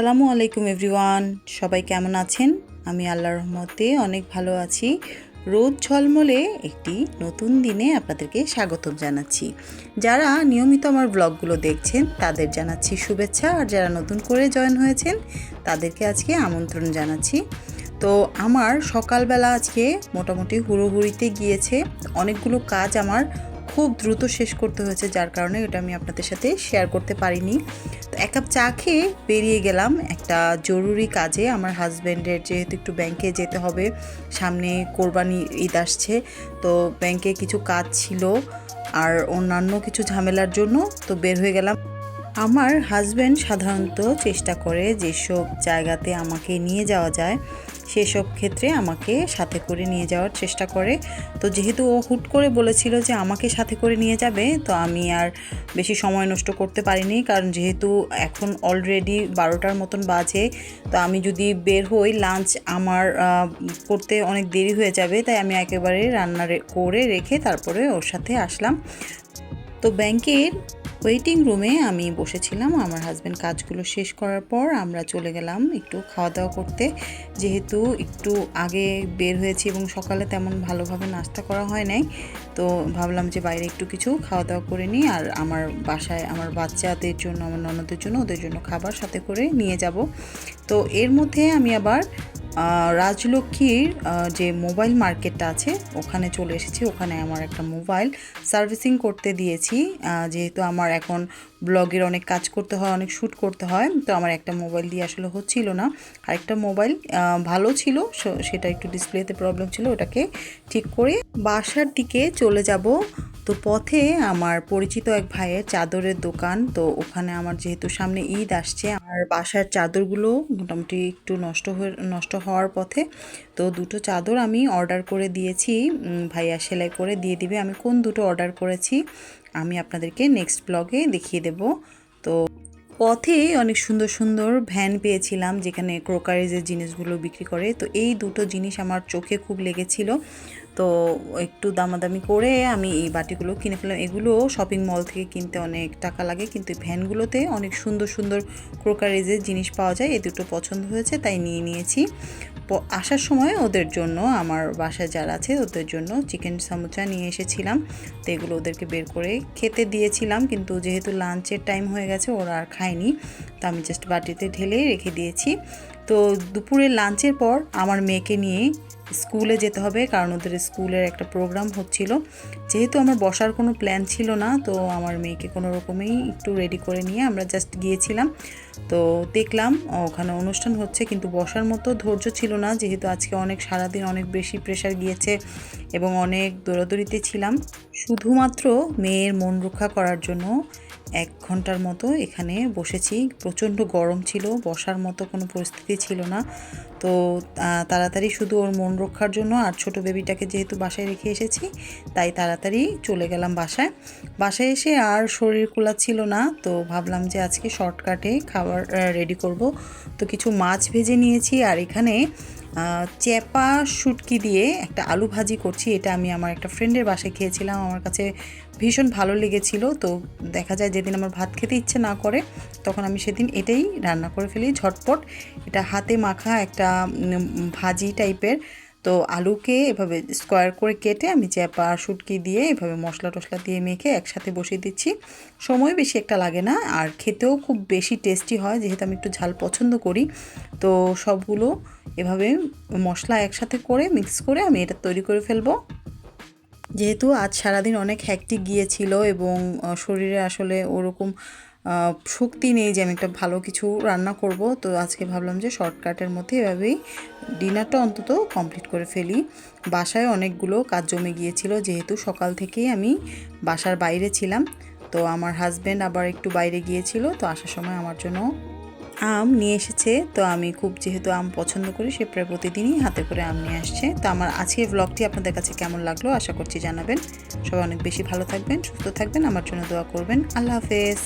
আসসালামু আলাইকুম এভরিওয়ান। সবাই কেমন আছেন? আমি আল্লাহর রহমতে অনেক ভালো আছি। রোদ ঝলমলে একটি নতুন দিনে আপনাদেরকে স্বাগতম জানাচ্ছি। যারা নিয়মিত আমার ব্লগগুলো দেখছেন, তাদের জানাচ্ছি শুভেচ্ছা। আর যারা নতুন করে জয়েন হয়েছেন, তাদেরকে আজকে আমন্ত্রণ জানাচ্ছি। তো আমার সকালবেলা আজকে মোটামুটি হুড়োহুড়িতে গিয়েছে। অনেকগুলো কাজ আমার খুব দ্রুত শেষ করতে হয়েছে, যার কারণে ওটা আমি আপনাদের সাথে শেয়ার করতে পারিনি। এক কাপ চা খেয়ে বেরিয়ে গেলাম একটা জরুরি কাজে। আমার হাজব্যান্ডের যেহেতু একটু ব্যাংকে যেতে হবে, সামনে কোরবানি ঈদ আসছে, তো ব্যাংকে কিছু কাজ ছিল আর অন্যান্য কিছু ঝামেলার জন্য তো বের হয়ে গেলাম। আমার হাজব্যান্ড সাধারণত চেষ্টা করে যেসব জায়গাতে আমাকে নিয়ে যাওয়া যায় সেসব ক্ষেত্রে আমাকে সাথে করে নিয়ে যাওয়ার চেষ্টা করে। তো যেহেতু ও হুট করে বলেছিল যে আমাকে সাথে করে নিয়ে যাবে, তো আমি আর বেশি সময় নষ্ট করতে পারিনি। কারণ যেহেতু এখন অলরেডি বারোটার মতন বাজে, তো আমি যদি বের হই লাঞ্চ আমার করতে অনেক দেরি হয়ে যাবে, তাই আমি একেবারে রান্না করে রেখে তারপরে ওর সাথে আসলাম। তো ব্যাংকের ওয়েটিং রুমে আমি বসেছিলাম, আমার হাজব্যান্ড কাজগুলো শেষ করার পর আমরা চলে গেলাম একটু খাওয়া দাওয়া করতে। যেহেতু একটু আগে বের হয়েছি এবং সকালে তেমন ভালোভাবে নাস্তা করা হয় নাই, তো ভাবলাম যে বাইরে একটু কিছু খাওয়া দাওয়া করে নিই আর আমার বাসায় আমার বাচ্চাদের জন্য, আমার ননদের জন্য, ওদের জন্য খাবার সাথে করে নিয়ে যাব। তো এর মধ্যে আমি আবার রাজলক্ষ্মীর যে মোবাইল মার্কেটটা আছে, ওখানে চলে এসেছি। ওখানে আমার একটা মোবাইল সার্ভিসিং করতে দিয়েছি। যেহেতু আমার এখন ব্লগের অনেক কাজ করতে হয়, অনেক শ্যুট করতে হয়, তো আমার একটা মোবাইল দিয়ে আসলে হচ্ছিল না। আরেকটা মোবাইল ভালো ছিল সেটা একটু ডিসপ্লেতে প্রবলেম ছিল, ওটাকে ঠিক করে বাসার দিকে চলে যাব। তো পথে আমার পরিচিত এক ভাইয়ের চাদরের দোকান। তো ওখানে আমার যেহেতু সামনে ঈদ আসছে, আমার বাসার চাদরগুলো মোটামুটি একটু নষ্ট হয়ে, নষ্ট হওয়ার পথে তো দুটো চাদর আমি অর্ডার করে দিয়েছি। ভাইয়া সেলাই করে দিয়ে দিবে। আমি কোন দুটো অর্ডার করেছি আমি আপনাদেরকে নেক্সট ব্লগে দেখিয়ে দেব। তো পথে অনেক সুন্দর সুন্দর ভ্যান পেয়েছিলাম যেখানে ক্রোকারিজের জিনিসগুলো বিক্রি করে। তো এই দুটো জিনিস আমার চোখে খুব লেগেছিল। তো একটু দামাদামি করে আমি এই বাটিগুলো কিনে ফেললাম। এগুলো শপিং মল থেকে কিনতে অনেক টাকা লাগে, কিন্তু ভ্যানগুলোতে অনেক সুন্দর সুন্দর ক্রোকারিজের জিনিস পাওয়া যায়। এই দুটো পছন্দ হয়েছে, তাই নিয়ে নিয়েছি। আসার সময় ওদের জন্য, আমার বাসায় যারা আছে ওদের জন্য চিকেন সামোচা নিয়ে এসেছিলাম। তো এগুলো ওদেরকে বের করে খেতে দিয়েছিলাম, কিন্তু যেহেতু লাঞ্চের টাইম হয়ে গেছে, ওরা আর খায়নি। তো আমি জাস্ট বাটিতে ঢেলে রেখে দিয়েছি। তো দুপুরে লাঞ্চের পর আমার মেয়েকে নিয়ে স্কুলে যেতে হবে, কারণ ওদের স্কুলের একটা প্রোগ্রাম হচ্ছিল। যেহেতু আমার বসার কোনো প্ল্যান ছিল না, তো আমার মেয়েকে কোনো রকমেই একটু রেডি করে নিয়ে আমরা জাস্ট গিয়েছিলাম। তো দেখলাম ওখানে অনুষ্ঠান হচ্ছে, কিন্তু বসার মতো ধৈর্য ছিল না, যেহেতু আজকে অনেক, সারাদিন অনেক বেশি প্রেশার গিয়েছে এবং অনেক দৌড়াদৌড়িতে ছিলাম। শুধুমাত্র মেয়ের মন রক্ষা করার জন্য এক ঘণ্টার মতো এখানে বসেছি। প্রচণ্ড গরম ছিল, বসার মতো কোনো পরিস্থিতি ছিল না। তো তাড়াতাড়ি শুধু ওর মন রক্ষার জন্য আর ছোট বেবিটাকে যেহেতু বাসায় রেখে এসেছি, তাই তাড়াতাড়ি চলে গেলাম বাসায়। বাসায় এসে আর শরীর কুলাচ্ছিল না, তো ভাবলাম যে আজকে শর্টকাটে খাবার রেডি করব। তো কিছু মাছ ভেজে নিয়েছি আর এখানে চ্যাপা শুটকি দিয়ে একটা আলু ভাজি করছি। এটা আমি আমার একটা ফ্রেন্ডের বাসায় খেয়েছিলাম। আমার কাছে ভীষণ ভালো লেগেছিল। তো দেখা যায় যেদিন আমার ভাত খেতে ইচ্ছে না করে, তখন আমি সেদিন এটাই রান্না করে ফেলি ঝটপট। এটা হাতে মাখা একটা ভাজি টাইপের তো আলুকে এভাবে স্কোয়ার করে কেটে আমি চ্যাপা শুটকি দিয়ে এভাবে মশলা টশলা দিয়ে মেখে একসাথে বসিয়ে দিচ্ছি। সময় বেশি একটা লাগে না, আর খেতেও খুব বেশি টেস্টি হয়, যেহেতু আমি একটু ঝাল পছন্দ করি। তো সবগুলো এভাবে মশলা একসাথে করে মিক্স করে আমি এটা তৈরি করে ফেলব। যেহেতু আজ সারাদিন অনেক হ্যাকটিক গিয়েছিল এবং শরীরে আসলে ওরকম শক্তি নেই যে আমি একটা ভালো কিছু রান্না করব। তো আজকে ভাবলাম যে শর্টকাটের মধ্যে এভাবেই ডিনারটা অন্তত কমপ্লিট করে ফেলি। বাসায় অনেকগুলো কাজ জমে গিয়েছিল, যেহেতু সকাল থেকেই আমি বাসার বাইরে ছিলাম। তো আমার হাজব্যান্ড আবার একটু বাইরে গিয়েছিল, তো আসার সময় আমার জন্য আম নিয়ে এসেছে। তো আমি খুব যেহেতু আম পছন্দ করি, সে প্রায় প্রতিদিনই হাতে করে আম নিয়ে আসছে। তো আমার আজকের ব্লগটি আপনাদের কাছে কেমন লাগল আশা করছি জানাবেন। সবাই অনেক বেশি ভালো থাকবেন, সুস্থ থাকবেন, আমার জন্য দোয়া করবেন। আল্লাহ হাফেজ।